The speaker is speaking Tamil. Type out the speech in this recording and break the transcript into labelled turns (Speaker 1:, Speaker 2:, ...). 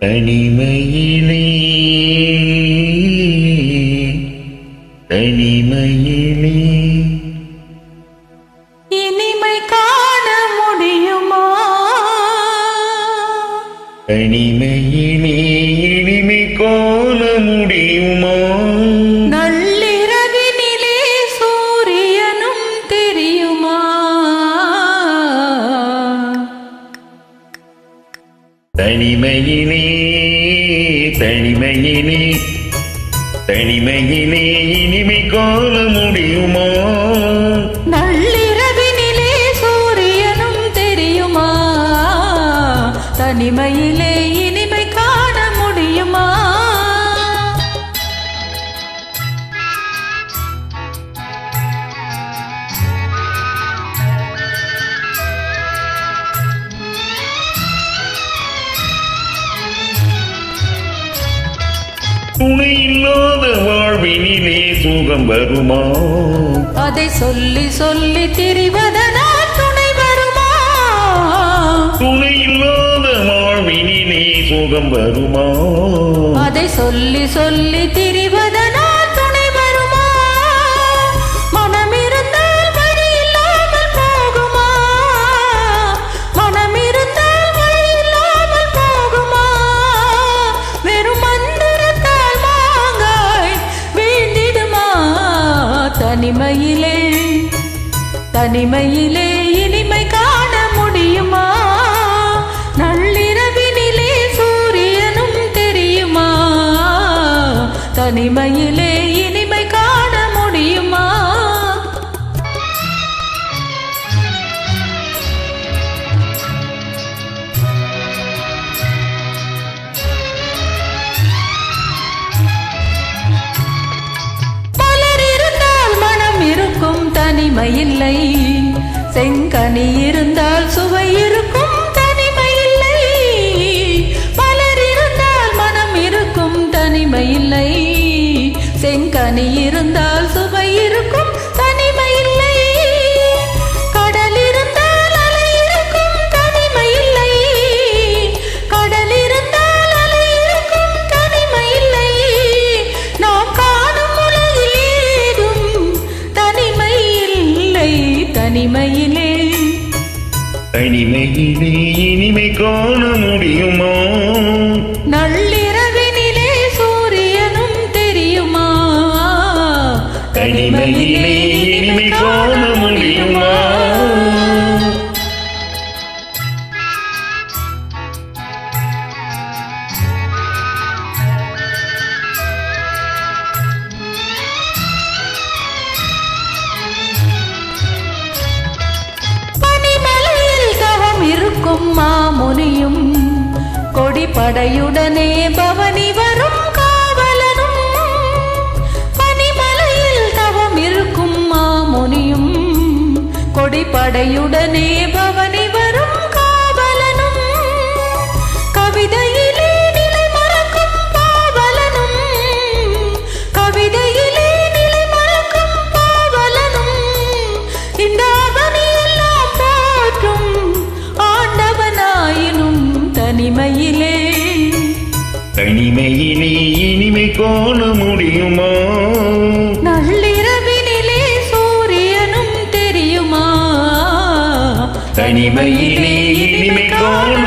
Speaker 1: தனிமையிலே தனிமையிலே.
Speaker 2: இனிமை காண முடியுமா?
Speaker 1: தனிமையிலே இனிமை காண முடியுமா? தனிமையினே தனிமையினே. தனிமையினே இனிமை காண முடியுமா?
Speaker 2: நள்ளிரவினிலே சூரியனும் தெரியுமா? தனிமையிலே இனி
Speaker 1: துணை இல்லாத வாழ்வினிலே சுகம் வருமா?
Speaker 2: அதை சொல்லி சொல்லி திரிவதனால் துணை வருமா?
Speaker 1: துணை இல்லாத வாழ்வினிலே சுகம் வருமா?
Speaker 2: அதை சொல்லி சொல்லி திரிவதனால் தனிமையிலே இனிமை காண முடியுமா? நள்ளிரவினிலே சூரியனும் தெரியுமா? தனிமையிலே தனிமையில்லை. செங்கனி இருந்தால் சுவை இருக்கும் தனிமையில்லை. பலர் இருந்தால் மனம் இருக்கும் தனிமையில்லை. செங்கனி இருந்தால் தனிமையிலே
Speaker 1: இனிமை காண முடியுமா?
Speaker 2: நள்ளிரவினிலே சூரியனும் தெரியுமா?
Speaker 1: தனிமையிலே
Speaker 2: இருக்கும் மாமுனியும் கொடிப்படையுடனே பவனி வரும் காவலனும். பனிமலையில் தவம் இருக்கும் மாமுனியும் கொடிப்படையுடனே தனிமையிலே
Speaker 1: இனிமை காண முடியுமா?
Speaker 2: நள்ளிரவினிலே சூரியனும் தெரியுமா?
Speaker 1: தனிமையிலே இனிமை காண